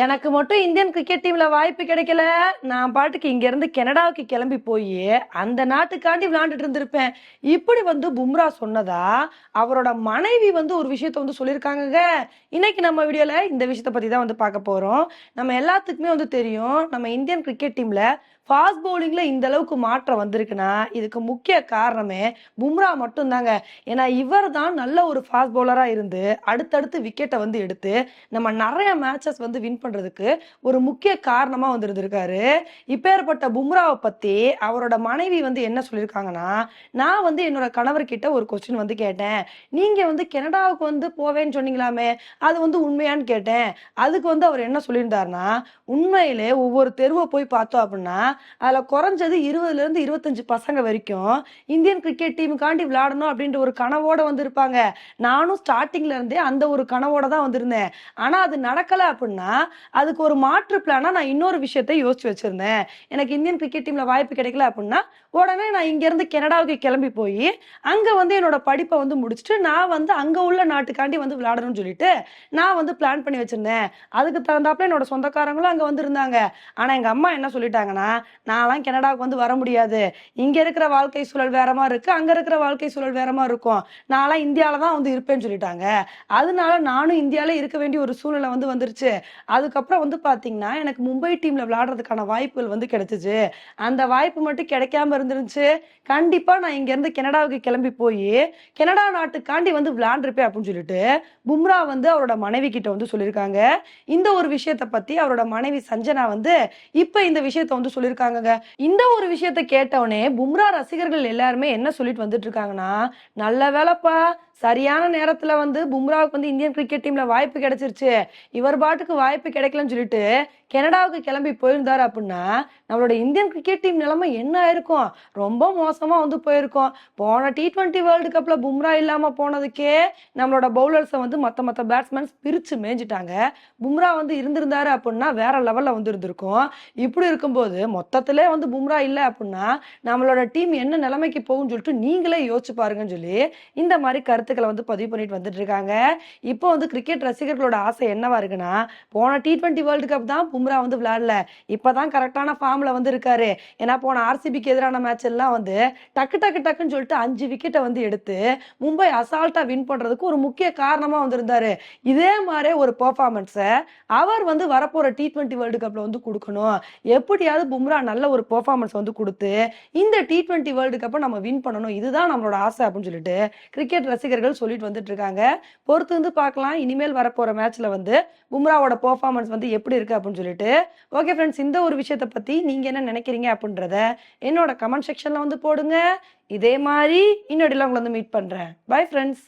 எனக்கு மட்டும் Indian cricket டீம்ல வாய்ப்பு கிடைக்கல. நான் பாட்டுக்கு இங்க இருந்து கனடாவுக்கு கிளம்பி போய் அந்த நாட்டுக்காண்டி விளையாண்டுட்டு இருந்திருப்பேன். இப்படி வந்து பும்ரா சொன்னதா அவரோட மனைவி வந்து ஒரு விஷயத்த வந்து சொல்லியிருக்காங்கங்க. இன்னைக்கு நம்ம வீடியோல இந்த விஷயத்த பத்தி தான் வந்து பார்க்க போறோம். நம்ம எல்லாத்துக்குமே வந்து தெரியும் நம்ம இந்தியன் கிரிக்கெட் டீம்ல ஃபாஸ்ட் பவுலிங்கில் இந்த அளவுக்கு மாற்றம் வந்திருக்குன்னா இதுக்கு முக்கிய காரணமே பும்ரா மட்டும்தாங்க. ஏன்னா இவர் தான் நல்ல ஒரு ஃபாஸ்ட் பவுலராக இருந்து அடுத்தடுத்து விக்கெட்டை வந்து எடுத்து நம்ம நிறைய மேட்சஸ் வந்து வின் பண்ணுறதுக்கு ஒரு முக்கிய காரணமாக வந்து இருந்திருக்காரு இப்பேற்பட்ட பும்ராவை பற்றி அவரோட மனைவி வந்து என்ன சொல்லியிருக்காங்கன்னா நான் வந்து என்னோட கணவர்கிட்ட ஒரு கொஸ்டின் வந்து கேட்டேன். நீங்கள் வந்து கனடாவுக்கு வந்து போவேன்னு சொன்னீங்களாமே அது வந்து உண்மையான்னு கேட்டேன். அதுக்கு வந்து அவர் என்ன சொல்லியிருந்தாருன்னா உண்மையிலே ஒவ்வொரு தெருவை போய் பார்த்தோம் அப்படின்னா அதில் குறைஞ்சது இருபதுலேருந்து இருபத்தஞ்சு பசங்க வரைக்கும் இந்தியன் கிரிக்கெட் டீமுக்காண்டி விளையாடணும் அப்படின்ற ஒரு கனவோட வந்து இருப்பாங்க நானும் ஸ்டார்டிங்ல இருந்தே அந்த ஒரு கனவோட தான் வந்திருந்தேன். ஆனால் அது நடக்கலை அப்படின்னா அதுக்கு ஒரு மாற்று பிளானா நான் இன்னொரு விஷயத்தை யோசிச்சு வச்சிருந்தேன். எனக்கு இந்தியன் கிரிக்கெட் டீம்ல வாய்ப்பு கிடைக்கல அப்படின்னா உடனே நான் இங்க இருந்து கனடாவுக்கு கிளம்பி போய் அங்க வந்து என்னோட படிப்பை வந்து முடிச்சுட்டு நான் வந்து அங்க உள்ள நாட்டுக்காண்டி வந்து விளையாடணும்னு சொல்லிட்டு நான் வந்து பிளான் பண்ணி வச்சிருந்தேன். அதுக்கு தகுந்தாப்புல என்னோட சொந்தக்காரங்களும் அங்க வந்து இருந்தாங்க ஆனா எங்க அம்மா என்ன சொல்லிட்டாங்கன்னா நான்லாம் கனடாவுக்கு வந்து வர முடியாது. இங்க இருக்கிற வாழ்க்கை சூழல் வேற மாதிரி இருக்கு. அங்க இருக்கிற வாழ்க்கை சூழல் வேற மாதிரி இருக்கும். நான்லாம் இந்தியாவில தான் வந்து இருப்பேன்னு சொல்லிட்டாங்க. அதனால நானும் இந்தியாவில இருக்க வேண்டிய ஒரு சூழ்நிலை வந்து வந்துருச்சு. அதுக்கப்புறம் வந்து பார்த்தீங்கன்னா எனக்கு மும்பை டீமில் விளையாடுறதுக்கான வாய்ப்புகள் வந்து கிடைச்சிச்சு. அந்த வாய்ப்பு மட்டும் கிடைக்காம இருந்துருந்துச்சு. கண்டிப்பாக நான் இங்கேருந்து கனடாவுக்கு கிளம்பி போய் கனடா நாட்டுக்காண்டி வந்து விளையாண்டுருப்பேன் அப்படின்னு சொல்லிட்டு பும்ரா வந்து அவரோட மனைவி கிட்ட வந்து சொல்லியிருக்காங்க. இந்த ஒரு விஷயத்தை பற்றி அவரோட மனைவி சஞ்சனா வந்து இப்போ இந்த விஷயத்த வந்து சொல்லியிருக்காங்கங்க. இந்த ஒரு விஷயத்த கேட்டவுடனே பும்ரா ரசிகர்கள் எல்லாருமே என்ன சொல்லிட்டு வந்துட்டு இருக்காங்கன்னா நல்ல வேலைப்பா சரியான நேரத்துல வந்து பும்ராவுக்கு வந்து இந்தியன் கிரிக்கெட் டீம்ல வாய்ப்பு கிடைச்சிருச்சு. இவர் பாட்டுக்கு வாய்ப்பு கிடைக்கலன்னு சொல்லிட்டு கனடாவுக்கு கிளம்பி போயிருந்தாரு அப்படின்னா நம்மளோட இந்தியன் கிரிக்கெட் டீம் நிலைமை என்ன ஆயிருக்கும்? ரொம்ப மோசமா வந்து போயிருக்கும். போன டி ட்வெண்ட்டி வேர்ல்டு கப்ல பும்ரா இல்லாம போனதுக்கே நம்மளோட பவுலர்ஸை வந்து மற்ற மற்ற பேட்ஸ்மேன்ஸ் பிரிச்சு மேய்ஞ்சிட்டாங்க. பும்ரா வந்து இருந்திருந்தாரு அப்படின்னா வேற லெவல்ல வந்து இருந்திருக்கும். இப்படி இருக்கும்போது மொத்தத்திலே வந்து பும்ரா இல்லை அப்படின்னா நம்மளோட டீம் என்ன நிலைமைக்கு போகும்னு சொல்லிட்டு நீங்களே யோசிச்சு பாருங்கன்னு சொல்லி இந்த மாதிரி கருத்து கருத்துக்களை வந்து பதிவு பண்ணிட்டு வந்துட்டு இருக்காங்க இப்போ வந்து கிரிக்கெட் ரசிகர்களோட ஆசை என்னவா இருக்குன்னா போன டி டுவெண்ட்டி வேர்ல்டு கப் தான் பும்ரா வந்து விளையாடல. இப்பதான் கரெக்டான ஃபார்ம்ல வந்து இருக்காரு. ஏன்னா போன ஆர்சிபிக்கு எதிரான மேட்ச் எல்லாம் வந்து டக்கு டக்கு டக்குன்னு சொல்லிட்டு அஞ்சு விக்கெட்டை வந்து எடுத்து மும்பை அசால்ட்டா வின் பண்றதுக்கு ஒரு முக்கிய காரணமா வந்திருந்தாரு. இதே மாதிரி ஒரு பெர்ஃபார்மன்ஸை அவர் வந்து வரப்போற டி டுவெண்ட்டி வேர்ல்டு கப்ல வந்து கொடுக்கணும். எப்படியாவது பும்ரா நல்ல ஒரு பெர்ஃபார்மன்ஸ் வந்து கொடுத்து இந்த டி டுவெண்ட்டி வேர்ல்டு கப்பை நம்ம வின் பண்ணணும். இதுதான் நம்மளோட ஆசை அப்படின்னு சொல்லிட்டு கிரிக்கெட் ரசிகர் ரசிகர்கள் சொல்லிட்டு வந்துட்டு இருக்காங்க பொறுத்து வந்து பார்க்கலாம். இனிமேல் வரப்போற மேட்ச்ல வந்து பும்ராவோட பெர்ஃபார்மன்ஸ் வந்து எப்படி இருக்கு அப்படின்னு சொல்லிட்டு. ஓகே ஃப்ரெண்ட்ஸ் இந்த ஒரு விஷயத்தை பத்தி நீங்க என்ன நினைக்கிறீங்க அப்படின்றத என்னோட கமெண்ட் செக்ஷன்ல வந்து போடுங்க. இதே மாதிரி இன்னொடியில் உங்களை வந்து மீட் பண்றேன். Bye friends